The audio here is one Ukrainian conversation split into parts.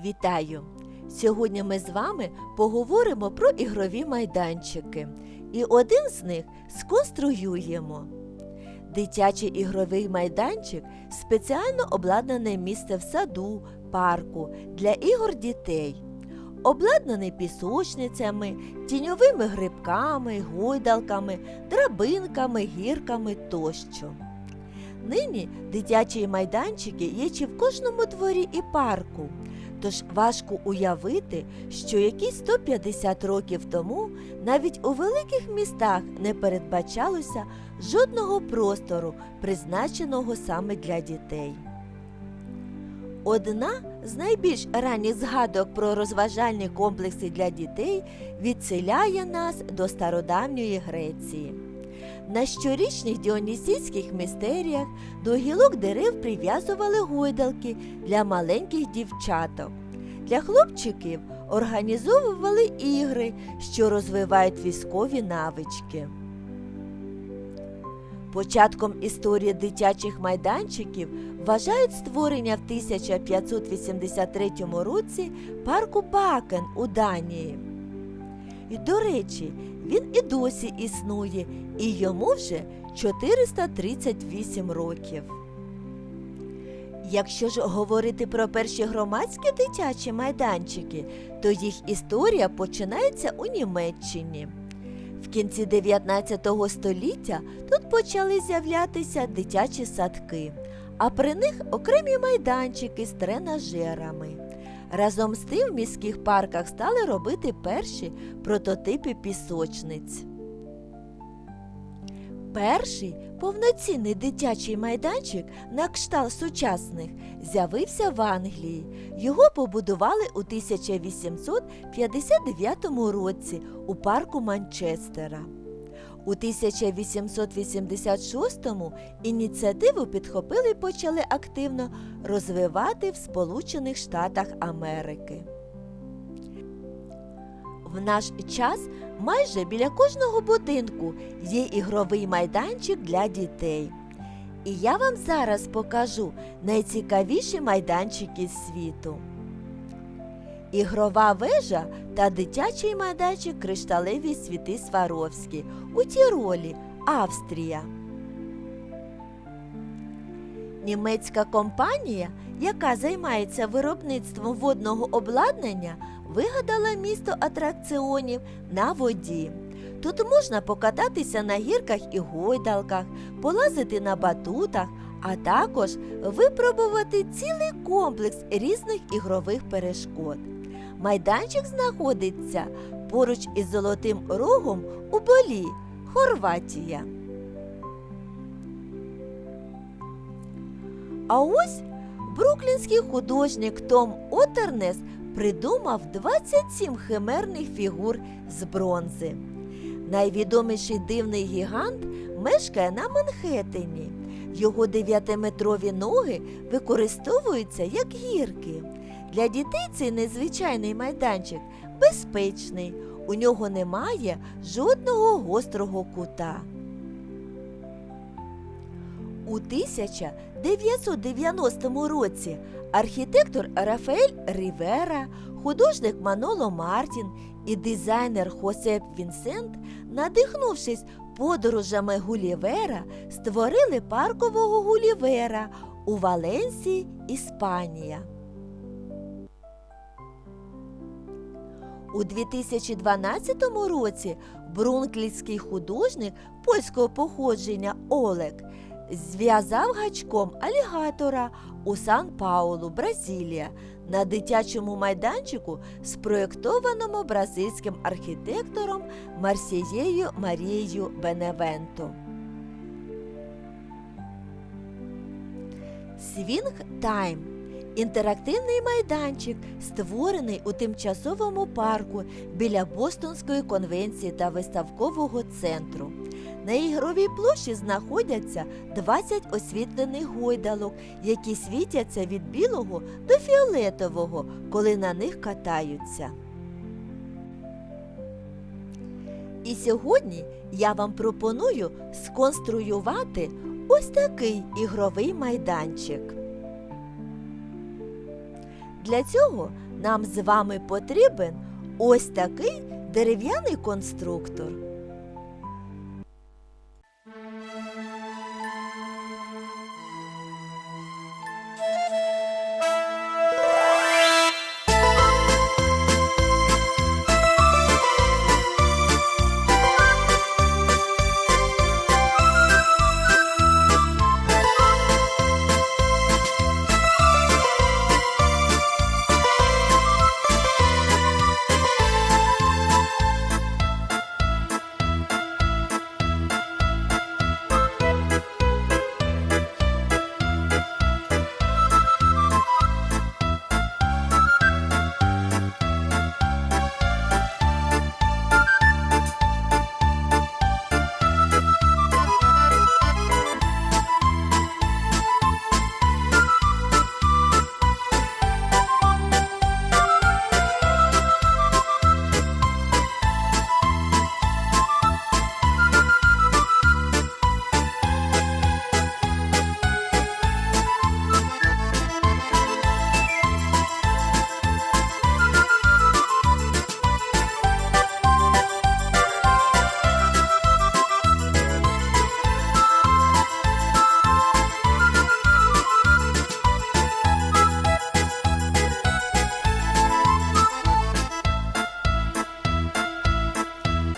Вітаю! Сьогодні ми з вами поговоримо про ігрові майданчики. І один з них сконструюємо. Дитячий ігровий майданчик спеціально обладнане місце в саду, парку для ігор дітей. Обладнаний пісочницями, тіньовими грибками, гойдалками, драбинками, гірками тощо. Нині дитячі майданчики є чи в кожному дворі і парку. Тож важко уявити, що якісь 150 років тому навіть у великих містах не передбачалося жодного простору, призначеного саме для дітей. Одна з найбільш ранніх згадок про розважальні комплекси для дітей відселяє нас до стародавньої Греції. На щорічних діонісійських містеріях до гілок дерев прив'язували гойдалки для маленьких дівчаток. Для хлопчиків організовували ігри, що розвивають військові навички. Початком історії дитячих майданчиків вважають створення в 1583 році парку Бакен у Данії. І, до речі, він і досі існує, і йому вже 438 років. Якщо ж говорити про перші громадські дитячі майданчики, то їх історія починається у Німеччині. В кінці 19 століття тут почали з'являтися дитячі садки, а при них окремі майданчики з тренажерами. Разом з тим в міських парках стали робити перші прототипи пісочниць. Перший повноцінний дитячий майданчик на кшталт сучасних з'явився в Англії. Його побудували у 1859 році у парку Манчестера. У 1886-му ініціативу підхопили і почали активно розвивати в Сполучених Штатах Америки. В наш час майже біля кожного будинку є ігровий майданчик для дітей. І я вам зараз покажу найцікавіші майданчики світу. Ігрова вежа та дитячий майданчик Кришталеві світи Сваровські у Тіролі, Австрія. Німецька компанія, яка займається виробництвом водного обладнання, вигадала місто атракціонів на воді. Тут можна покататися на гірках і гойдалках, полазити на батутах, а також випробувати цілий комплекс різних ігрових перешкод. Майданчик знаходиться поруч із Золотим Рогом у Болі, Хорватія. А ось бруклінський художник Том Отернес придумав 27 химерних фігур з бронзи. Найвідоміший дивний гігант мешкає на Манхеттені. Його дев'ятиметрові ноги використовуються як гірки. Для дітей цей незвичайний майданчик безпечний, у нього немає жодного гострого кута. У 1990 році архітектор Рафаель Рівера, художник Маноло Мартін і дизайнер Хосеп Вінсент, надихнувшись подорожами Гулівера, створили паркового Гулівера у Валенсії, Іспанія. У 2012 році брунклівський художник польського походження Олег зв'язав гачком алігатора у Сан-Паулу, Бразилія, на дитячому майданчику, спроєктованому бразильським архітектором Марсією Марією Беневенто. Свінг Тайм інтерактивний майданчик, створений у тимчасовому парку біля Бостонської конвенції та виставкового центру. На ігровій площі знаходяться 20 освітлених гойдалок, які світяться від білого до фіолетового, коли на них катаються. І сьогодні я вам пропоную сконструювати ось такий ігровий майданчик. Для цього нам з вами потрібен ось такий дерев'яний конструктор.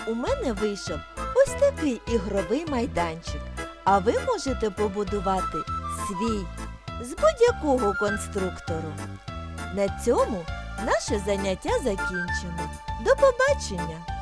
У мене вийшов ось такий ігровий майданчик. А ви можете побудувати свій з будь-якого конструктору. На цьому наше заняття закінчено. До побачення!